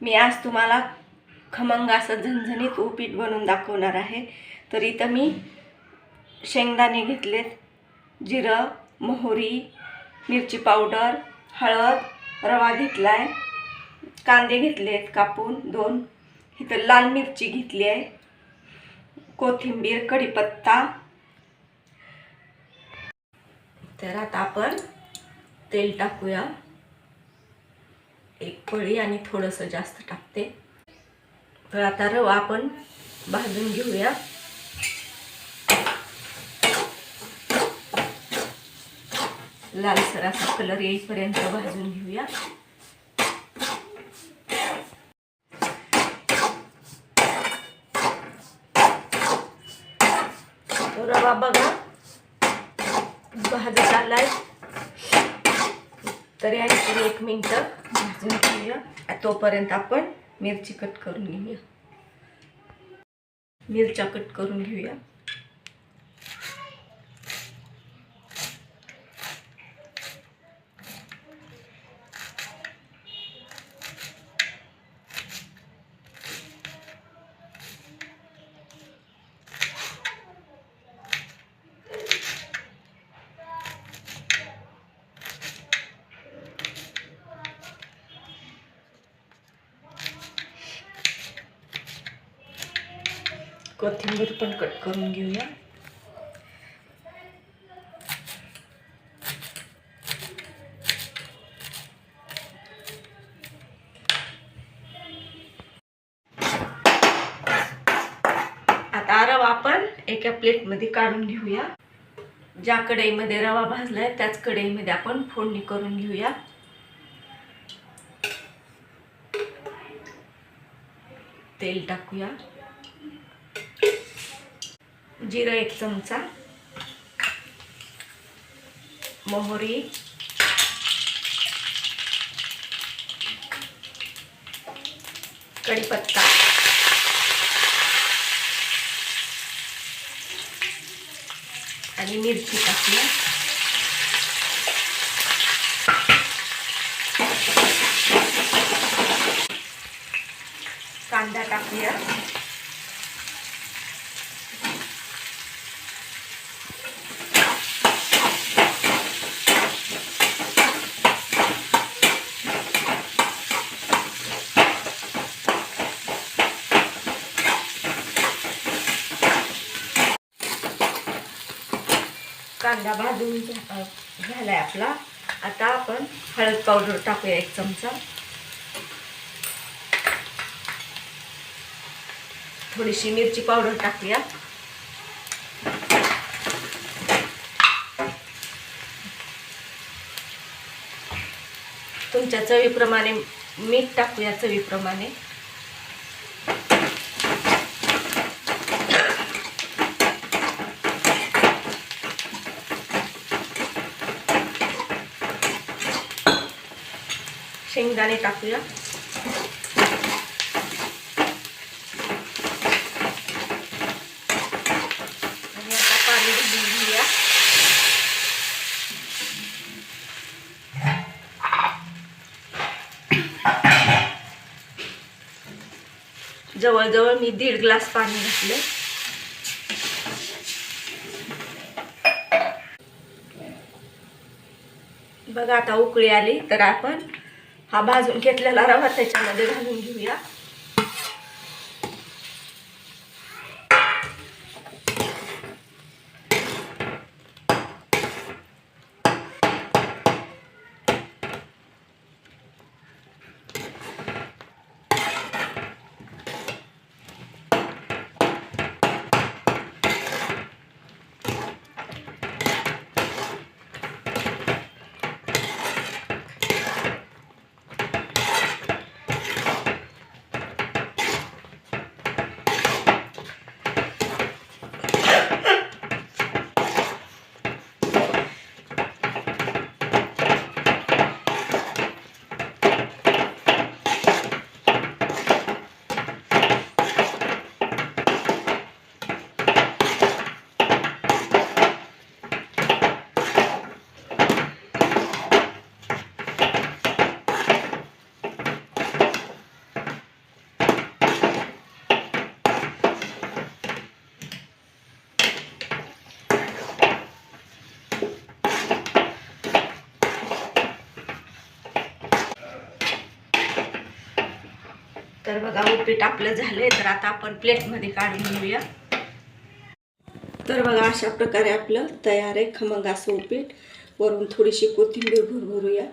मी आज तुम्हाला खमंग असं झणझणीत उपीट बनवून दाखवणार आहे. तर इथं मी शेंगदाणे घेतलेत जिरं मोहरी मिरची पावडर हळद रवा घेतला आहे कांदे घेतलेत कापून दोन. इथं लाल मिरची घेतली आहे कोथिंबीर कढीपत्ता. तर आता आपण तेल टाकूया. एक पळी आणि थोडंसं जास्त टाकते. तर आता रवा आपण भाजून घेऊया. लालसर असा कलर येईपर्यंत भाजून घेऊया. रवा बघा भाजत आलाय. तरी आणखी एक मिनटं भाजून घेऊया. तोपर्यंत आपण मिरची कट करून घेऊया. मिरच्या कट करून घेऊया. कोथिंबीर पण कट करून घेऊया. आता रवा आपण एका प्लेटमध्ये काढून घेऊया. ज्या कढईमध्ये रवा भाजलाय त्याच कढईमध्ये आपण फोडणी करून घेऊया. तेल टाकूया. जिरं एक चमचा. मोहरी. कढीपत्ता. आणि मिरची टाकली. कांदा टाकूया. कांदा भाजून झाला आहे आपला. आता आपण हळद पावडर टाकूया एक चमचा. थोडीशी मिरची पावडर टाकूया. तुमच्या चवीप्रमाणे मीठ टाकूया चवीप्रमाणे. शेंगदाणे टाकूया. आणि आता पाणी घेऊया. जवळजवळ मी दीड ग्लास पाणी घातलं. बघा आता उकळी आली तर आपण हा भाजून घेतलेला रवा त्याच्यामध्ये घालून घेऊया. तर बघा उपीट आपलं झालंय तर आता आपण प्लेटमध्ये काढून घेऊया. तर बघा अशा प्रकारे आपलं तयार आहे खमंग असं उपीट. वरून थोडीशी कोथिंबीर भरभरूया.